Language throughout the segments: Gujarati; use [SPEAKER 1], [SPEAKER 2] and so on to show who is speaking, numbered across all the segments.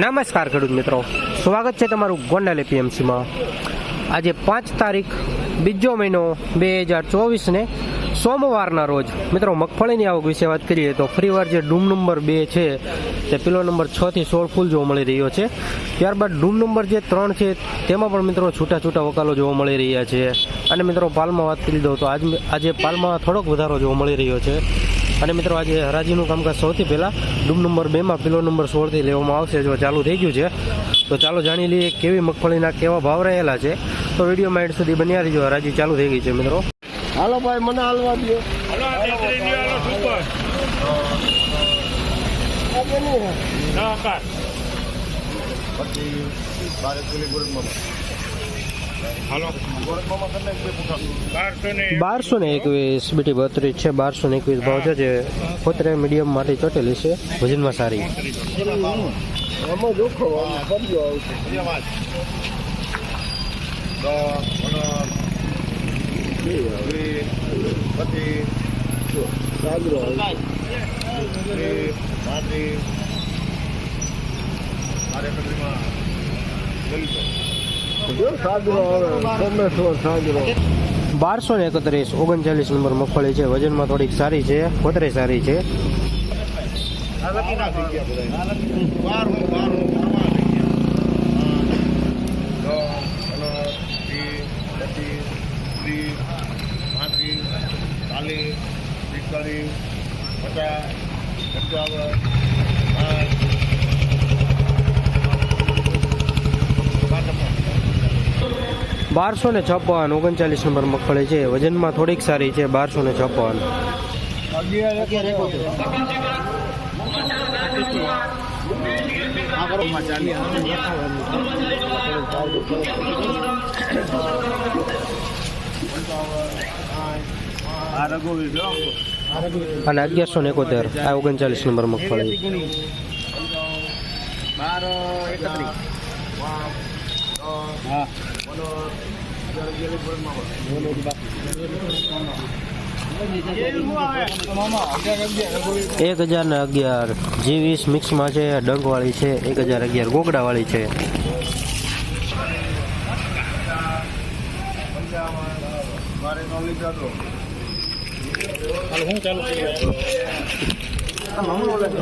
[SPEAKER 1] નમસ્કાર ખેડૂત મિત્રો. સ્વાગત છે તમારું ગોંડલ એપીએમસીમાં. આજે પાંચ તારીખ, બીજો મહિનો બે હજાર ચોવીસને સોમવારના રોજ. મિત્રો, મગફળીની આવક વિશે વાત કરીએ તો ફરીવાર જે ડૂમ નંબર બે છે, તે પેલો નંબર છ થી સોળ ફૂલ જોવા મળી રહ્યો છે. ત્યારબાદ ડૂમ નંબર જે ત્રણ છે, તેમાં પણ મિત્રો છૂટા છૂટા વકાલો જોવા મળી રહ્યા છે. અને મિત્રો, પાલમાં વાત કરી દઉં તો આજ આજે પાલમાં થોડોક વધારો જોવા મળી રહ્યો છે. અને મિત્રો આજે હરાજીનું કામકાજ સૌથી પહેલાં ડૂમ નંબર બેમાં પિલો નંબર સોળથી લેવામાં આવશે જો ચાલુ થઈ ગયું છે. તો ચાલો જાણી લઈએ કેવી મગફળીના કેવા ભાવ રહેલા છે. તો વિડીયોમાં એડ સુધી બન્યા રહીજો. હરાજી ચાલુ થઈ ગઈ છે મિત્રો.
[SPEAKER 2] હાલો ભાઈ મને હાલવા દો
[SPEAKER 3] હલો દેત્રી બારસો ને
[SPEAKER 1] એકવીસ, બીટી બત્રીસ છે, બારસો ને એકવીસ ભાવ છે જે પોતે મીડિયમ માટે ચોટેલી છે, વજનમાં સારી.
[SPEAKER 2] આમાં
[SPEAKER 1] બારસો ને એકત્રીસ ઓગણચાલીસ નંબર મગફળી છે. વજનમાં થોડીક સારી છે વધારે સારી છે. બારસો ને છપ્પન, ઓગણચાલીસ નંબર મગફળી છે. વજનમાં થોડીક સારી છે, બારસો ને છપ્પન. અને અગિયારસો ને એકોતેર, આ ઓગણચાલીસ નંબર મગફળી. એક હજાર ને અગિયાર જીવીસ મિક્સમાં છે ડંકવાળી છે એક હજાર અગિયાર ગોગડાવાળી છે.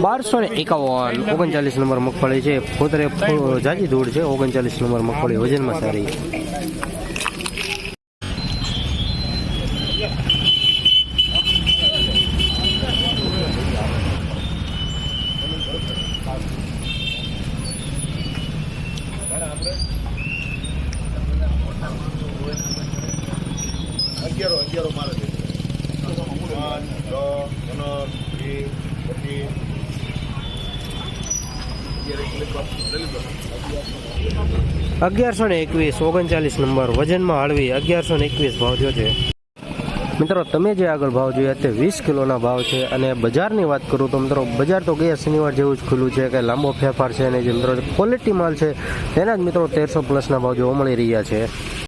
[SPEAKER 1] બારસો ને એકાવન, ઓગણચાલીસ નંબર મગફળી છે. પોતરે જાજી ધૂળ છે, ઓગણચાલીસ નંબર મગફળી વજનમાં સારી.
[SPEAKER 2] અગિયારો અગિયારો મારે
[SPEAKER 1] અગિયારસો ને એકવીસ, ઓગણચાલીસ નંબર, વજનમાં હળવી અગિયારસો ને એકવીસ ભાવ જો છે. મિત્રો, તમે જે આગળ ભાવ જોયા તે વીસ કિલોના ભાવ છે અને બજારની વાત કરું તો મિત્રો, બજાર તો ગયા શનિવાર જેવું જ ખુલ્લું છે કે લાંબો ફેરફાર છે અને જે મિત્રો ક્વોલિટી માલ છે, તેના જ મિત્રો તેરસો પ્લસના ભાવ જોવા મળી રહ્યા છે.